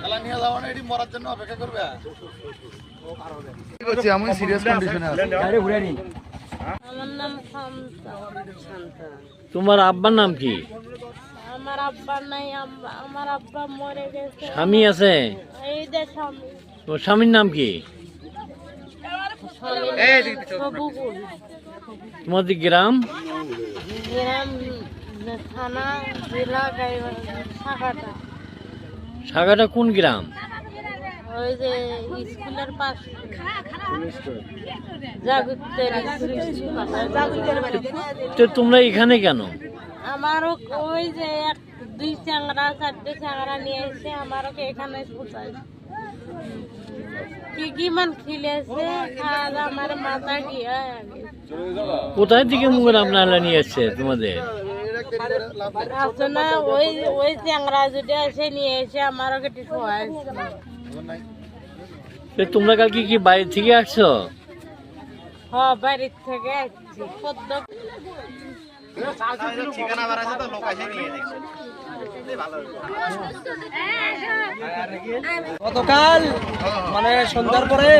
খেলা নিয়ে যাওয়া না এটি মরার জন্য অপেক্ষা করবে। আমি সিরিয়াস কন্ডিশনে আছি? আমার নাম শান্তা শান্তা তোমার আব্বার নাম কি? আমার আব্বা নাই আমার আব্বা মরে গেছে। স্বামী আছে? এই যে স্বামী। তোমার স্বামীর নাম কি? তোমাদের গ্রাম? গ্রাম থানা জেলা শাখাটা কোন গ্রাম? ওই যে স্কুলের পাশ। তো তোমরা এখানে কেন? আমারও ওই যে এক দুই চ্যাংরা চারটে চ্যাংরা নিয়ে এসে আমারও এখানে কোথায় কি কি মান খিলেছে আর আমার মাথা গিয়া। কোথায় থেকে মুখের আপনারা নিয়ে এসছে তোমাদের? আসছে না ওই ওই চ্যাংরা যদি এসে নিয়ে শোয়াই তোমরা কালকে কি বাইরে থেকে আসছো? হ বাড়ির থেকে আসছি। ঠিকানা বাড়াছে তো লোক আসে নিয়ে গতকাল মানে সন্ধ্যার পরে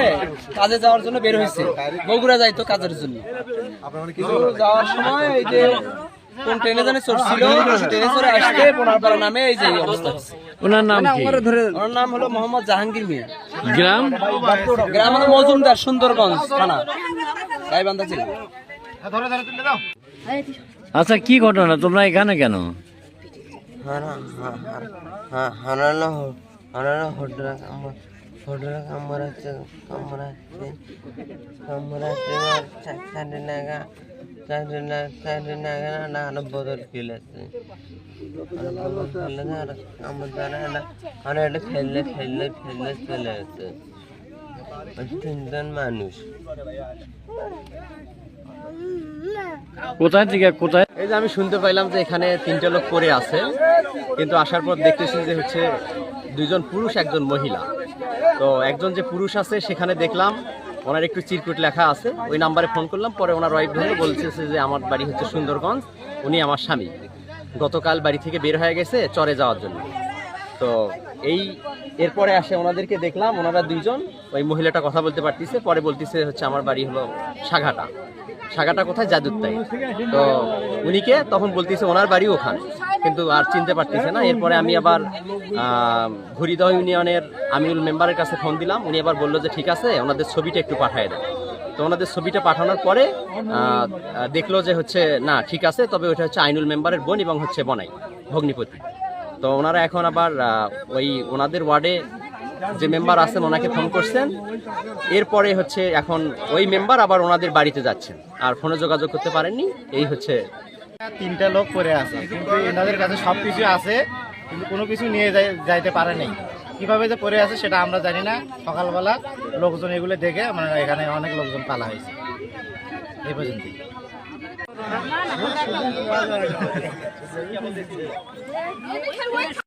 কাজে যাওয়ার জন্য বের হয়েছে। বগুড়া যাইতো কাজের জন্য। যাওয়ার সময় এই যে কোন ট্রেনে জানে চড়ছিল? ট্রেনে চড়ে আসতে পোনারপাড়া নামে এই যে অবস্থা। ওনার নাম কি? ওনার নাম হলো মোহাম্মদ জাহাঙ্গীর মিয়া। গ্রাম? গ্রাম হলো মজুমদার সুন্দরগঞ্জ থানা। গাইবান্ধা জেলা ধরে ধরে তুলে দাও আচ্ছা কি ঘটনা? তোমরা এখানে কেন? হারানো হারানো হোটেল চারটে নাগা মানুষ কোথায় থেকে, কোথায়? এই যে আমি শুনতে পাইলাম যে এখানে তিনটা লোক পড়ে আছে, কিন্তু আসার পর দেখতেছি যে হচ্ছে দুইজন পুরুষ, একজন মহিলা। তো একজন যে পুরুষ আছে, সেখানে দেখলাম ওনার একটু চিরকুট লেখা আছে। ওই নাম্বারে ফোন করলাম, পরে ওনার ওয়াইফ ধরে বলতেছে যে আমার বাড়ি হচ্ছে সুন্দরগঞ্জ, উনি আমার স্বামী। গতকাল বাড়ি থেকে বের হয়ে গেছে চরে যাওয়ার জন্য। তো এই, এরপরে আসে ওনাদেরকে দেখলাম, ওনারা দুইজন, ওই মহিলাটা কথা বলতে পারতেছে, পরে বলতেছে হচ্ছে আমার বাড়ি হলো সাঘাটা। সাঘাটা কোথায়? জাদুত্তাই তো উনিকে তখন বলতেছে, ওনার বাড়ি ওখানে। কিন্তু আর চিনতে পারতেছে না। এরপরে আমি আবার ঘুরিদহ ইউনিয়নের আমিউল মেম্বারের কাছে ফোন দিলাম। উনি আবার বলল যে, ঠিক আছে, ওনাদের ছবিটা একটু পাঠায় দেন। তো ওনাদের ছবিটা পাঠানোর পরে দেখল যে হচ্ছে, না, ঠিক আছে, তবে ওটা হচ্ছে আইনুল মেম্বারের বোন এবং হচ্ছে বনাই, ভগ্নিপতি। তো ওনারা এখন আবার ওই ওনাদের ওয়ার্ডে যে মেম্বার আছেন, ওনাকে ফোন করছেন। এরপরে হচ্ছে, এখন ওই মেম্বার আবার ওনাদের বাড়িতে যাচ্ছেন। আর ফোনে যোগাযোগ করতে পারেননি। এই হচ্ছে তিনটা লোক পরে আছে। কিন্তু এনাদের কাছে সব কিছু আছে, কিন্তু কোনো কিছু নিয়ে যাই- যাইতে পারে নাই। কীভাবে যে পরে আছে সেটা আমরা জানি না। সকালবেলা লোকজন এগুলো দেখে মানে এখানে অনেক লোকজন পালা হয়েছে। এই পর্যন্ত